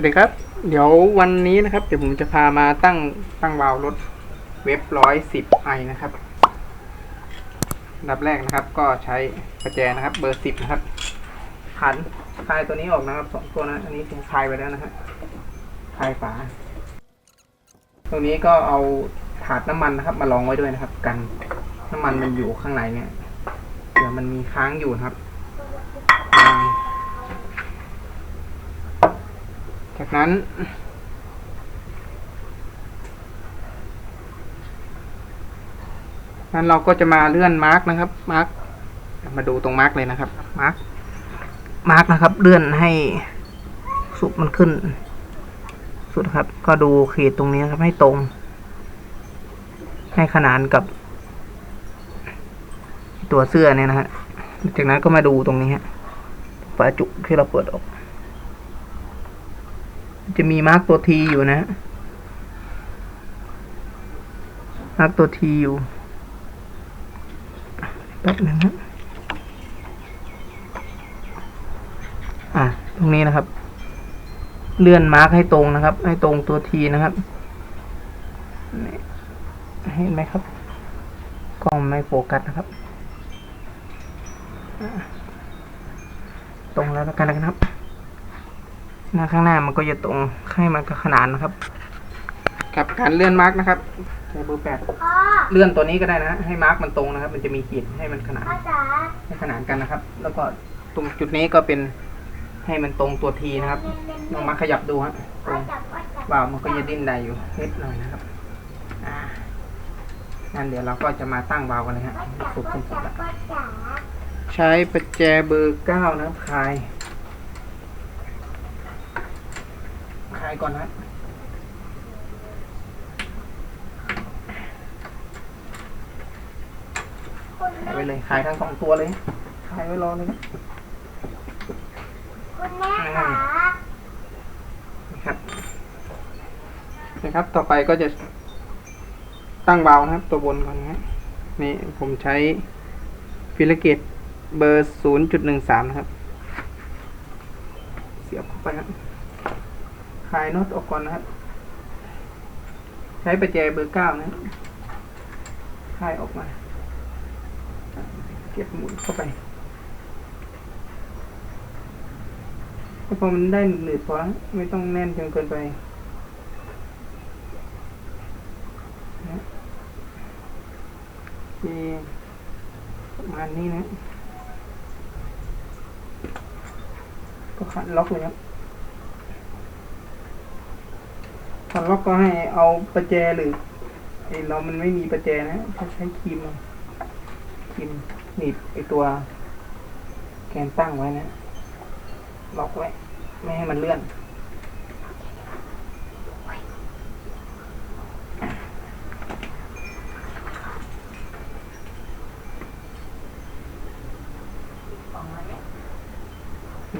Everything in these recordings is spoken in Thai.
วัสดีครับ เดี๋ยววันนี้นะครับ เดี๋ยวผมจะพามาตั้งตั้งวาล์วรถเว็บร้อยสิบไอนะครับดับแรกนะครับ ก็ใช้ประแจนะครับ เบอร์สิบนะครับ ขันคลายตัวนี้ออกนะครับสองตัวนะ อันนี้คลายไปแล้วนะฮะคลายฝา ตรงนี้ก็เอาถาดน้ำมันนะครับ มาลองไว้ด้วยนะครับ กันน้ำมันมันอยู่ข้างในเนี่ย เดี๋ยวมันมีค้างอยู่นะครับวาง จากนั้น นั้นเราก็จะมาเลื่อนมาร์กนะครับ มาร์กมาดูตรงมาร์กเลยนะครับ มาร์กมาร์กนะครับ เลื่อนให้สุดมันขึ้น สุดครับ ก็ดูขีดตรงนี้ครับ ให้ตรง ให้ขนานกับ ตัวเสื้อเนี่ยนะฮะ จากนั้นก็มาดูตรงนี้ฮะฝาจุกที่เราเปิดออก จะมีมาร์กตัวทีอยู่นะฮะมาร์กตัวทีอยู่แป๊บหนึงครับอะตรงนี้นะครับ เลื่อนมาร์กให้ตรงนะครับ ให้ตรงตัวทีนะครับเห็นไหมครับกล้องไม่โฟกัสนะครับ ตรงแล้วกันนะครับ หน้าข้างหน้ามันก็จะตรงให้มันก็ขนานนะครับกับการเลื่อนมาร์กนะครับใช้เบอร์แปดพ่อเลื่อนตัวนี้ก็ได้นะให้มาร์กมันตรงนะครับ มันจะมีขีดให้มันขนานพ่อจ๋าให้ขนานกันนะครับ แล้วก็ตรงจุดนี้ก็เป็นให้มันตรงตัวทีนะครับลองมาขยับดูฮะตพ่รองจับพ่อจับว่าวมันก็จะดิ้นได้อยู่นิดหน่อยนะครับอ่างั้นเดี๋ยวเราก็จะมาตั้งวาล์วกันเลยฮะพ่อจับสุดพ่อสุดจับพ่อจ๋าใช้ประแจเบอร์เก้านะครับคลายคลายก่อนนะคุณคลายแม่ไว้เลยคลายทั้งสองตัวเลยคลายไว้รอเลยคุณแม่จ๋านะครับนะครับ ต่อไปก็จะตั้งเบาล์วนะครับ ตัวบนก่อนนะฮะนี่ผมใช้ฟิลเกตเบอร์ศูนย์จุดหนึ่งสามนะครับ เสียบเข้าไปครับ คลายน็อตออกก่อนนะครับ ใช้ประแจเบอร์เก้านะคลายออกมา เก็บหมุนเข้าไปพอมันได้หนืดพอไม่ต้องแน่นจนเกินไปนะีประมาณนี้นะ ก็ขันล็อกเลยครับ ขันล็อกก็ให้เอาประแจหรือไอเรามันไม่มีประแจนะถ้าใช้ครีมครีมหนีบไอตัว แกนตั้งไว้นะ ล็อกไว้ ไม่ให้มันเลื่อน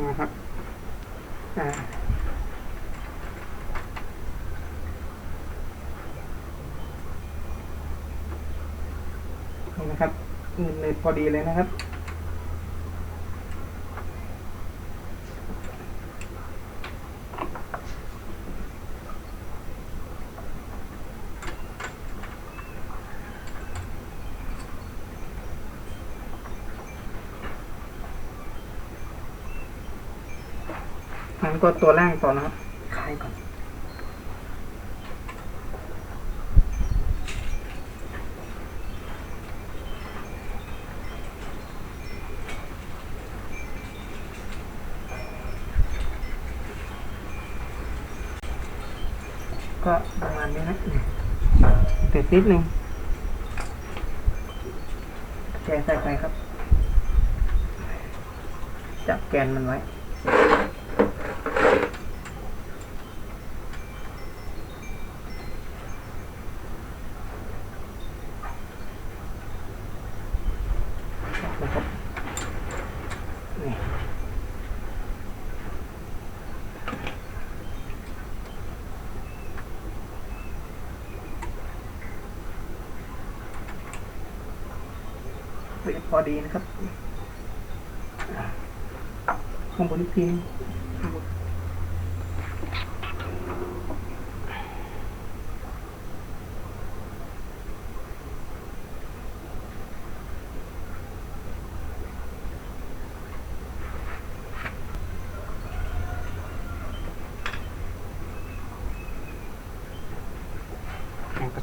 นะครับ อ่า นะครับเงินเลยพอดีเลยนะครับ นั้นก็ตัวล่างต่อนะครับคลายก่อน ก็ประมาณนี้นะติดนิดนึงแกใส่ไปครับ จับแกนมันไว้ พอดีนะครับขงบนอีกที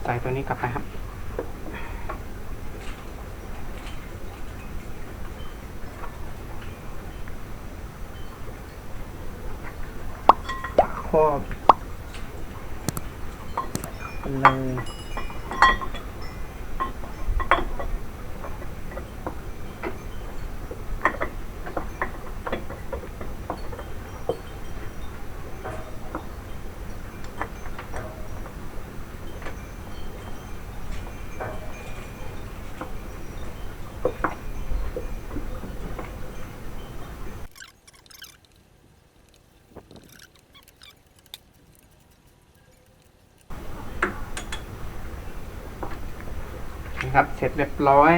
ใส่ตัวนี้กลับไปครับ พ่อบกันเลย นะครับ เสร็จเรียบร้อย